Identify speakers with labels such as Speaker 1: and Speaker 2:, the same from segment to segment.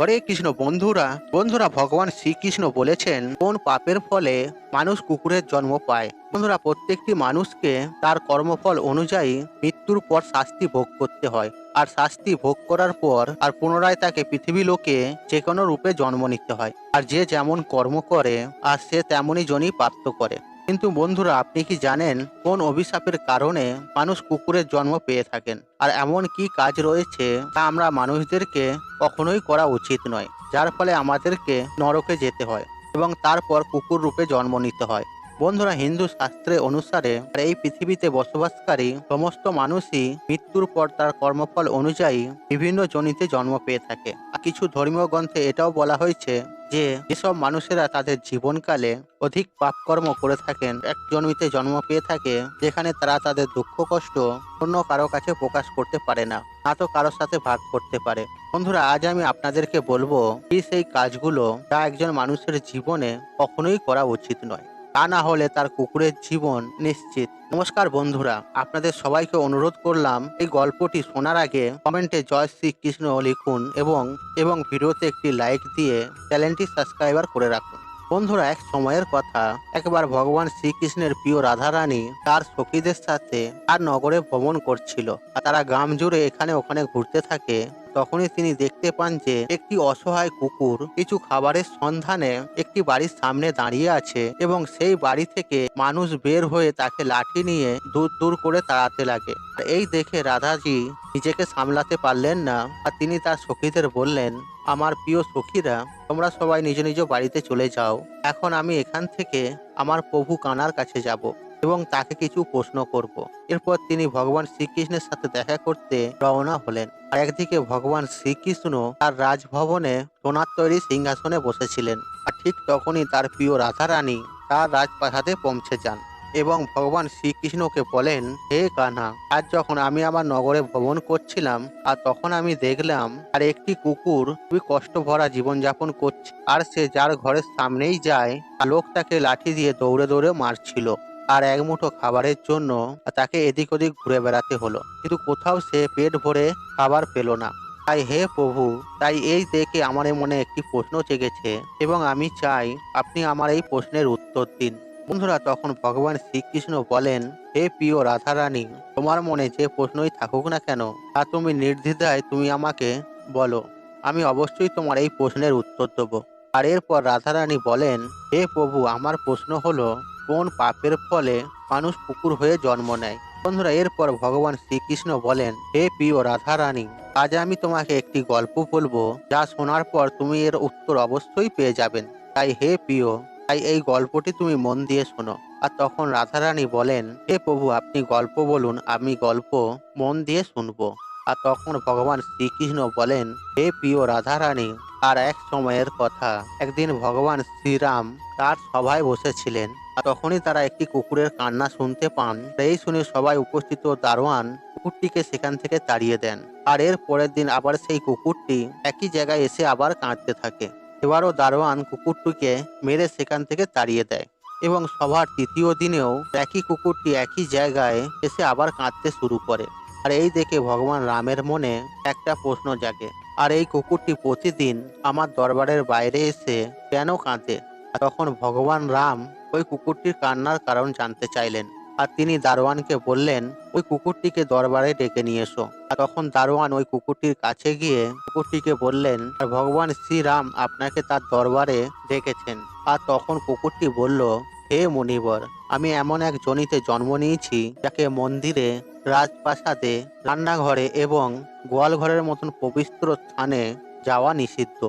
Speaker 1: হরে কৃষ্ণ, বন্ধুরা বন্ধুরা, ভগবান শ্রীকৃষ্ণ বলেছেন, কোন পাপের ফলে মানুষ কুকুরের জন্ম পায়? বন্ধুরা, প্রত্যেকটি মানুষকে তার কর্মফল অনুযায়ী মৃত্যুর পর শাস্তি ভোগ করতে হয়। আর শাস্তি ভোগ করার পর আর পুনরায় তাকে পৃথিবী লোকে যে কোনো রূপে জন্ম নিতে হয়। আর যে যেমন কর্ম করে, আর সে তেমনই জনই প্রাপ্ত করে। কিন্তু বন্ধুরা, আপনি কি জানেন কোন অভিশাপের কারণে মানুষ কুকুরের জন্ম পেয়ে থাকেন? আর এমন কি কাজ রয়েছে তা আমরা মানুষদেরকে কখনোই করা উচিত নয়, যার ফলে আমাদেরকে নরকে যেতে হয় এবং তারপর কুকুর রূপে জন্ম নিতে হয়। বন্ধুরা, হিন্দু শাস্ত্রে অনুসারে এই পৃথিবীতে বসবাসকারী সমস্ত মানুষই মৃত্যুর পর তার কর্মফল অনুযায়ী বিভিন্ন জনিতে জন্ম পেয়ে থাকে। কিছু ধর্মীয় গ্রন্থে এটাও বলা হয়েছে যে, যেসব মানুষেরা তাদের জীবনকালে অধিক পাপকর্ম করে থাকেন, এক জন্মিতে জন্ম পেয়ে থাকে, যেখানে তারা তাদের দুঃখ, কষ্ট অন্য কারও কাছে প্রকাশ করতে পারে না না তো কারোর সাথে ভাগ করতে পারে। বন্ধুরা, আজ আমি আপনাদেরকে বলব কি সেই কাজগুলো যা একজন মানুষের জীবনে কখনোই করা উচিত নয়। তা না হলে তার কুকুরের জীবন নিশ্চিত। নমস্কার বন্ধুরা, আপনাদের সবাইকে অনুরোধ করলাম এই গল্পটি শোনার আগে কমেন্টে জয় শ্রীকৃষ্ণ লিখুন এবং এবং ভিডিওতে একটি লাইক দিয়ে চ্যানেলটি সাবস্ক্রাইবার করে রাখুন। বন্ধুরা, এক সময়ের কথা। একবার ভগবান শ্রীকৃষ্ণের প্রিয় রাধারানী তার সখীদের সাথে তার নগরে ভ্রমণ করছিল। তারা গ্রাম জুড়ে এখানে ওখানে ঘুরতে থাকে। তখনই তিনি দেখতে পান যে একটি অসহায় কুকুর কিছু খাবারের সন্ধানে একটি বাড়ির সামনে দাঁড়িয়ে আছে এবং সেই বাড়ি থেকে মানুষ বের হয়ে তাকে লাঠি নিয়ে দূর দূর করে তাড়াতে লাগে। এই দেখে রাধাজি নিজেকে সামলাতে পারলেন না আর তিনি তার সখীদের বললেন, আমার প্রিয় সখীরা, তোমরা সবাই নিজ নিজ বাড়িতে চলে যাও। এখন আমি এখান থেকে আমার প্রভু কানার কাছে যাব। এবং তাকে কিছু প্রশ্ন করব। এরপর তিনি ভগবান শ্রীকৃষ্ণের সাথে দেখা করতে রওনা হলেন। আর একদিকে ভগবান শ্রীকৃষ্ণ তার রাজভবনে সোনার তৈরি সিংহাসনে বসেছিলেন। আর ঠিক তখনই তার প্রিয় রাধারানী তার রাজপ্রাসাদে পৌঁছে যান এবং ভগবান শ্রীকৃষ্ণকে বলেন, হে কানা, আজ যখন আমি আমার নগরে ভ্রমণ করছিলাম, আর তখন আমি দেখলাম, আর একটি কুকুর খুবই কষ্ট ভরা জীবনযাপন করছে, আর সে যার ঘরের সামনেই যায় লোক তাকে লাঠি দিয়ে দৌড়ে দৌড়ে মারছিল। আর এক মুঠো খাবারের জন্য তাকে এদিক ওদিক ঘুরে বেড়াতে হলো। কিন্তু কোথাও সে পেট ভরে খাবার পেল না। তাই হে প্রভু, তাই এই দেখে আমার মনে একটি প্রশ্ন জেগেছে এবং আমি চাই আপনি আমার এই প্রশ্নের উত্তর দিন। বন্ধুরা, তখন ভগবান শ্রীকৃষ্ণ বলেন, হে প্রিয় রাধারানী, তোমার মনে যে প্রশ্নই থাকুক না কেন, তা তুমি নির্দ্বিধায় তুমি আমাকে বলো। আমি অবশ্যই তোমার এই প্রশ্নের উত্তর দেবো। আর এরপর রাধারানী বলেন, হে প্রভু, আমার প্রশ্ন হলো কোন পাপের ফলে মানুষ কুকুর হয়ে জন্ম নেয়? বন্ধুরা, এরপর ভগবান শ্রীকৃষ্ণ বলেন, হে প্রিয় রাধা রানী আজ আমি তোমাকে একটি গল্প বলব যা শোনার পর তুমি এর উত্তর অবশ্যই পেয়ে যাবেন। তাই হে প্রিয়, তাই এই গল্পটি তুমি মন দিয়ে শোনো। আর তখন রাধারানী বলেন, হে প্রভু, আপনি গল্প বলুন, আমি গল্প মন দিয়ে শুনব। আর তখন ভগবান শ্রীকৃষ্ণ বলেন, হে প্রিয় রাধারানী আর এক সময়ের কথা। একদিন ভগবান শ্রীরাম তার সভায় বসেছিলেন তখনই তারা একটি কুকুরের কান্না শুনতে পান। এই শুনে সবাই উপস্থিত দারোয়ান কুকুরটিকে সেখান থেকে তাড়িয়ে দেন। আর এর পরের দিন আবার সেই কুকুরটি একই জায়গায় এসে আবার কাঁদতে থাকে। এবারও দারোয়ান কুকুরটিকে মেরে সেখান থেকে তাড়িয়ে দেয় এবং সভার তৃতীয় দিনেও একই কুকুরটি একই জায়গায় এসে আবার কাঁদতে শুরু করে। আর এই দেখে ভগবান রামের মনে একটা প্রশ্ন জাগে। আর এই কুকুরটি প্রতিদিন আমার দরবারের বাইরে এসে কেন কাঁদে? তখন ভগবান রাম ওই কুকুরটির কান্নার কারণ জানতে চাইলেন আর তিনি দারোয়ানকে বললেন, ওই কুকুরটিকে দরবারে ডেকে নিয়ে এসো। আর তখন দারোয়ান ওই কুকুরটির কাছে গিয়ে কুকুরটিকে বললেন, আর ভগবান শ্রীরাম আপনাকে তার দরবারে ডেকেছেন। আর তখন কুকুরটি বলল, হে মণিবর আমি এমন এক জনিতে জন্ম নিয়েছি যাকে মন্দিরে রাজপ্রাসাদে, রান্নাঘরে এবং গোয়ালঘরের মতন পবিত্র স্থানে যাওয়া নিষিদ্ধ।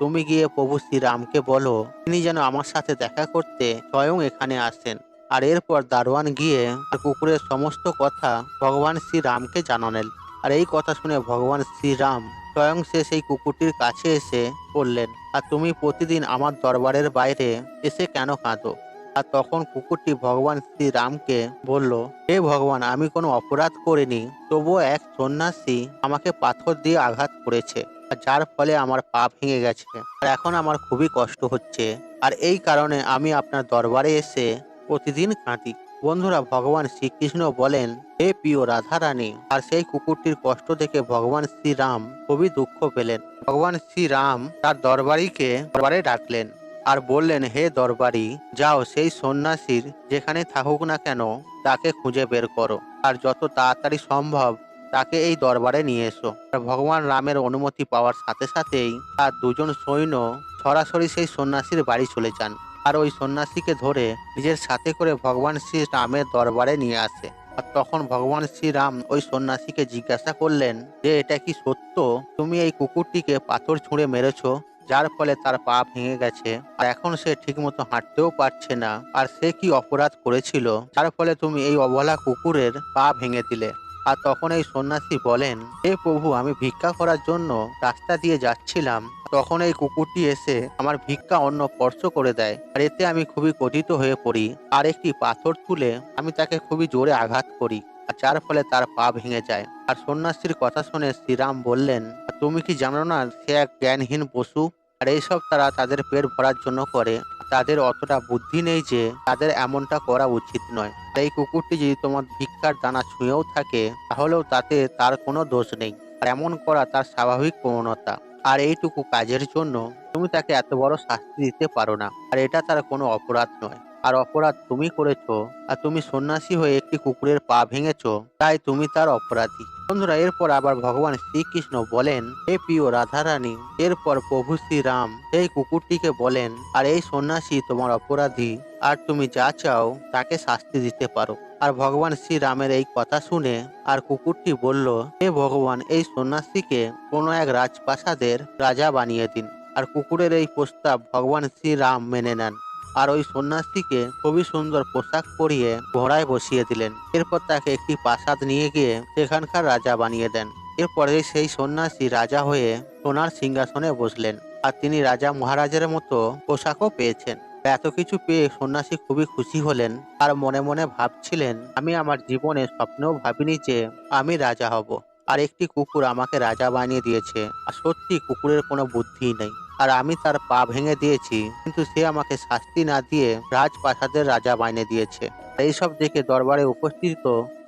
Speaker 1: তুমি গিয়ে প্রভু শ্রীরামকে বলো, তিনি যেন আমার সাথে দেখা করতে স্বয়ং এখানে আসেন। আর এরপর দারোয়ান গিয়ে কুকুরের সমস্ত কথা ভগবান শ্রীরামকে জানালেন। আর এই কথা শুনে ভগবান শ্রীরাম স্বয়ং সে সেই কুকুরটির কাছে এসে বললেন, আর তুমি প্রতিদিন আমার দরবারের বাইরে এসে কেন কাঁদো? আর তখন কুকুরটি ভগবান শ্রীরামকে বলল, হে ভগবান, আমি কোনো অপরাধ করিনি, তবুও এক সন্ন্যাসী আমাকে পাথর দিয়ে আঘাত করেছে যার ফলে আমার পা ভেঙে গেছে, আর এখন আমার খুবই কষ্ট হচ্ছে, আর এই কারণে আমি আপনার দরবারে এসে প্রতিদিন কাঁদি। বন্ধুরা, ভগবান শ্রীকৃষ্ণ বলেন, হে প্রিয় রাধা রানী আর সেই কুকুরটির কষ্ট দেখে ভগবান শ্রীরাম খুবই দুঃখ পেলেন। ভগবান শ্রীরাম তার দরবারিকে দরবারে ডাকলেন। আর বললেন, হে দরবারি, যাও সেই সন্ন্যাসীর যেখানে থাকুক না কেন, তাকে খুঁজে বের করো। আর যত তাড়াতাড়ি সম্ভব তাকে এই দরবারে নিয়ে এসো। আর ভগবান রামের অনুমতি পাওয়ার সাথে সাথেই তার দুজন সৈন্য সরাসরি সেই সন্ন্যাসীর বাড়ি চলে যান। আর ওই সন্ন্যাসীকে ধরে নিজের সাথে করে ভগবান শ্রী রামের দরবারে নিয়ে আসে। আর তখন ভগবান শ্রীরাম ওই সন্ন্যাসীকে জিজ্ঞাসা করলেন, যে এটা কি সত্য? তুমি এই কুকুরটিকে পাথর ছুঁড়ে মেরেছো? যার ফলে তার পা ভেঙে গেছে। আর এখন সে ঠিকমতো হাঁটতেও পারছে না। আর সে কি অপরাধ করেছিল? যার ফলে তুমি এই অবলা কুকুরের পা ভেঙে দিলে। আর তখন এই সন্ন্যাসী বলেন, হে প্রভু, আমি ভিক্ষা করার জন্য রাস্তা দিয়ে যাচ্ছিলাম। তখন এই কুকুরটি এসে আমার ভিক্ষা অন্য স্পর্শ করে দেয়। আর এতে আমি খুবই কথিত হয়ে পড়ি। আর একটি পাথর তুলে আমি তাকে খুবই জোরে আঘাত করি। আর যার ফলে তার পা ভেঙে যায়। আর সন্ন্যাসীর কথা শুনে শ্রীরাম বললেন তুমি কি জানো না, সে এক জ্ঞানহীন পশু? আর এইসব তারা তাদের পেট ভরার জন্য করে। তাদের অতটা বুদ্ধি নেই যে তাদের এমনটা করা উচিত নয়। এই কুকুরটি যদি তোমার ভিক্ষার দানা ছুঁয়েও থাকে, তাহলেও তাতে তার কোনো দোষ নেই। আর এমন করা তার স্বাভাবিক প্রবণতা। আর এইটুকু কাজের জন্য তুমি তাকে এত বড় শাস্তি দিতে পারো না। আর এটা তার কোনো অপরাধ নয়। আর অপরাধ তুমি করেছ আর তুমি সন্ন্যাসী হয়ে একটি কুকুরের পা ভেঙেছো, তাই তুমি তার অপরাধী। বন্ধুরা, এরপর আবার ভগবান শ্রীকৃষ্ণ বলেন, হে প্রিয় রাধারানী, এরপর প্রভু শ্রীরাম সেই কুকুরটিকে বলেন, আর এই সন্ন্যাসী তোমার অপরাধী, আর তুমি যা চাও তাকে শাস্তি দিতে পারো। আর ভগবান শ্রীরামের এই কথা শুনে আর কুকুরটি বলল, হে ভগবান, এই সন্ন্যাসীকে কোনো এক রাজপ্রাসাদের রাজা বানিয়ে দিন। আর কুকুরের এই প্রস্তাব ভগবান শ্রীরাম মেনে নেন। আর ওই সন্ন্যাসীকে খুবই সুন্দর পোশাক পরিয়ে ঘোড়ায় বসিয়ে দিলেন। এরপর তাকে একটি প্রাসাদ নিয়ে গিয়ে সেখানকার রাজা বানিয়ে দেন। এরপরে সেই সন্ন্যাসী রাজা হয়ে সোনার সিংহাসনে বসলেন আর তিনি রাজা মহারাজের মতো পোশাকও পেয়েছেন। এত কিছু পেয়ে সন্ন্যাসী খুবই খুশি হলেন আর মনে মনে ভাবছিলেন, আমি আমার জীবনে স্বপ্নেও ভাবিনি যে আমি রাজা হব। আর একটি কুকুর আমাকে রাজা বানিয়ে দিয়েছে। আর সত্যি কুকুরের কোনো বুদ্ধি নেই। আর আমি তার পা ভেঙে দিয়েছি, কিন্তু সে আমাকে শাস্তি না দিয়ে রাজপ্রাসাদের রাজা বানিয়ে দিয়েছে। এইসব দেখে দরবারে উপস্থিত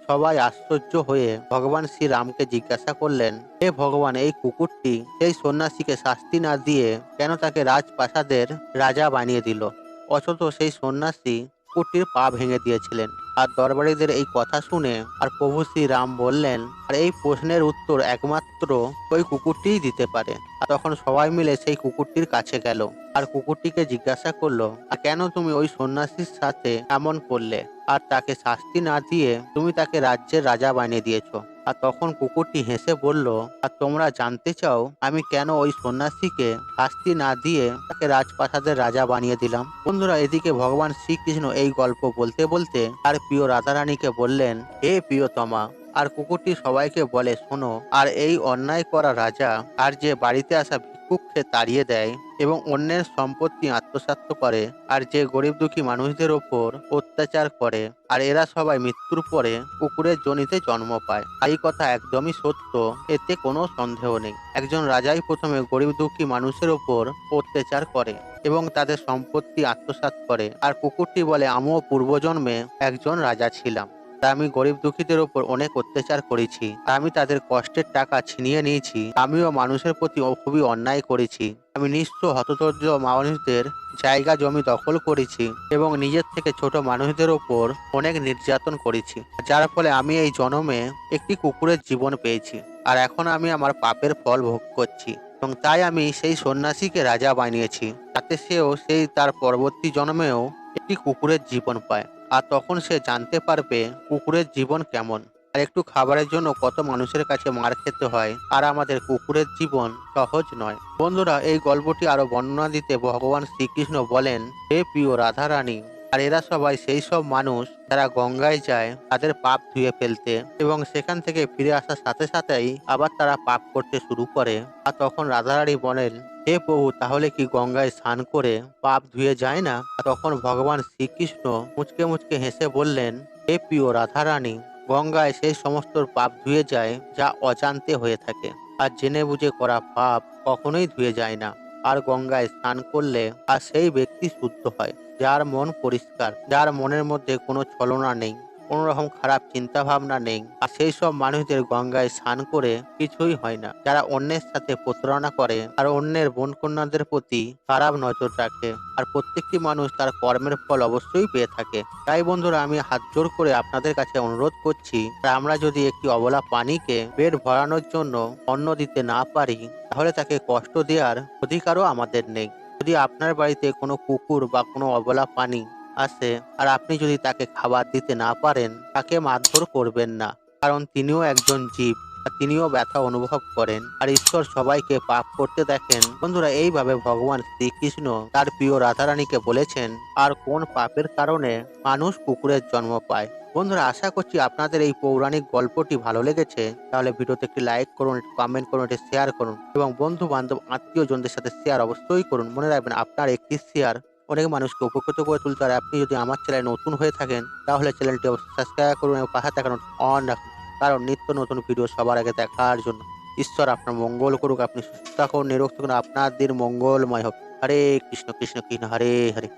Speaker 1: সবাই আশ্চর্য হয়ে ভগবান শ্রীরামকে জিজ্ঞাসা করলেন, হে ভগবান, এই কুকুরটি সেই সন্ন্যাসীকে শাস্তি না দিয়ে কেন তাকে রাজপ্রাসাদের রাজা বানিয়ে দিল? অথচ সেই সন্ন্যাসী কুকুরটির পা ভেঙে দিয়েছিলেন। আর দরবারীদের এই কথা শুনে আর প্রভু শ্রীরাম বললেন, আর এই প্রশ্নের উত্তর একমাত্র ওই কুকুরটিই দিতে পারে। আর তখন সবাই মিলে সেই কুকুরটির কাছে গেল। আর কুকুরটিকে জিজ্ঞাসা করল, আর কেন তুমি ওই সন্ন্যাসীর সাথে এমন করলে? আর তাকে শাস্তি না দিয়ে তুমি তাকে রাজ্যের রাজা বানিয়ে দিয়েছ। আর তখন কুকুরটি হেসে বলল, আর তোমরা জানতে চাও, আমি কেন ওই সন্ন্যাসীকে শাস্তি না দিয়ে তাকে রাজপ্রাসাদের রাজা বানিয়ে দিলাম? বন্ধুরা, এদিকে ভগবান শ্রীকৃষ্ণ এই গল্প বলতে বলতে তার প্রিয় রাধারানীকে বললেন, হে প্রিয়তমা, আর কুকুরটি সবাইকে বলে, শোনো, আর এই অন্যায় করা রাজা আর যে বাড়িতে আসা ভিক্ষুককে তাড়িয়ে দেয় এবং অন্যের সম্পত্তি আত্মসাৎ করে আর যে গরিব দুঃখী মানুষদের ওপর অত্যাচার করে আর এরা সবাই মৃত্যুর পরে কুকুরের জনিতে জন্ম পায়। এই কথা একদমই সত্য, এতে কোনো সন্দেহ নেই। একজন রাজাই প্রথমে গরিব দুঃখী মানুষের ওপর অত্যাচার করে এবং তাদের সম্পত্তি আত্মসাৎ করে। আর কুকুরটি বলে, আমিও পূর্বজন্মে একজন রাজা ছিলাম। আমি গরিব দুঃখীদের ওপর অনেক অত্যাচার করেছি। আমি তাদের কষ্টের টাকা ছিনিয়ে নিয়েছি। আমিও মানুষের প্রতি খুবই অন্যায় করেছি। আমি নিঃস্ব হতদর্য মানুষদের জায়গা জমি দখল করেছি এবং নিজের থেকে ছোট মানুষদের ওপর অনেক নির্যাতন করেছি। যার ফলে আমি এই জন্মে একটি কুকুরের জীবন পেয়েছি আর এখন আমি আমার পাপের ফল ভোগ করছি এবং তাই আমি সেই সন্ন্যাসীকে রাজা বানিয়েছি। তাতে সেও সেই তার পরবর্তী জন্মেও একটি কুকুরের জীবন পায়। আর তখন সে জানতে পারবে কুকুরের জীবন কেমন। আর একটু খাবারের জন্য কত মানুষের কাছে মার খেতে হয়, আর আমাদের কুকুরের জীবন সহজ নয়। বন্ধুরা, এই গল্পটি আরও বর্ণনা দিতে ভগবান শ্রীকৃষ্ণ বলেন, হে প্রিয় রাধারানী আর এরা সবাই সেই সব মানুষ যারা গঙ্গায় যায় তাদের পাপ ধুয়ে ফেলতে এবং সেখান থেকে ফিরে আসার সাথে সাথেই আবার তারা পাপ করতে শুরু করে। আর তখন রাধারানী বলেন, হে প্রভু, তাহলে কি গঙ্গায় স্নান করে পাপ ধুয়ে যায় না? তখন ভগবান শ্রীকৃষ্ণ মুচকে মুচকে হেসে বললেন, হে প্রিয় রাধারানী, গঙ্গায় সেই সমস্ত পাপ ধুয়ে যায় যা অজান্তে হয়ে থাকে। আর জেনে বুঝে করা পাপ কখনোই ধুয়ে যায় না। আর গঙ্গায় স্নান করলে আর সেই ব্যক্তি শুদ্ধ হয়, যার মন পরিষ্কার, যার মনের মধ্যে কোনো ছলনা নেই। কোনো রকম খারাপ চিন্তা ভাবনা নেই। আর সেই সব মানুষদের গঙ্গায় স্নান করে কিছুই হয় না। যারা অন্যের সাথে প্রতারণা করে, আর অন্যের বোন কন্যাদের প্রতি খারাপ নজর রাখে। আর প্রত্যেকটি মানুষ তার কর্মের ফল অবশ্যই পেয়ে থাকে। তাই বন্ধুরা, আমি হাত জোর করে আপনাদের কাছে অনুরোধ করছি আমরা যদি একটি অবলা পানিকে পেট ভরানোর জন্য অন্ন দিতে না পারি, তাহলে তাকে কষ্ট দেওয়ার অধিকারও আমাদের নেই। যদি আপনার বাড়িতে কোনো কুকুর বা কোনো অবলা প্রাণী আসে আর আপনি যদি তাকে খাবার দিতে না পারেন, তাকে মারধর করবেন না, কারণ তিনিও একজন জীব তিনিও ব্যথা অনুভব করেন। আর ঈশ্বর সবাইকে পাপ করতে দেখেন। বন্ধুরা, এইভাবে ভগবান শ্রীকৃষ্ণ তার প্রিয় রাধারানীকে বলেছেন, আর কোন পাপের কারণে মানুষ কুকুরের জন্ম পায়? বন্ধুরা, আশা করছি আপনাদের এই পৌরাণিক গল্পটি ভালো লেগেছে। তাহলে ভিডিওতে একটি লাইক করুন কমেন্ট করুন, একটি শেয়ার করুন। এবং বন্ধু বান্ধব আত্মীয় জনদের সাথে শেয়ার অবশ্যই করুন। মনে রাখবেন, আপনার একটি শেয়ার অনেক মানুষকে উপকৃত করে তুলতে পারে। আপনি যদি আমার চ্যানেলে নতুন হয়ে থাকেন, তাহলে চ্যানেলটি অবশ্যই সাবস্ক্রাইব করুন এবং পাশে থাকানো অন রাখুন। কারণ নিত্য নতুন ভিডিও সবার আগে দেখার জন্য ঈশ্বর আপনার মঙ্গল করুক, আপনি সুস্থ থাকুন, নিরোগ থাকুন, আপনার দিন মঙ্গলময় হোক। হরে কৃষ্ণ কৃষ্ণ কৃষ্ণ, হরে হরে।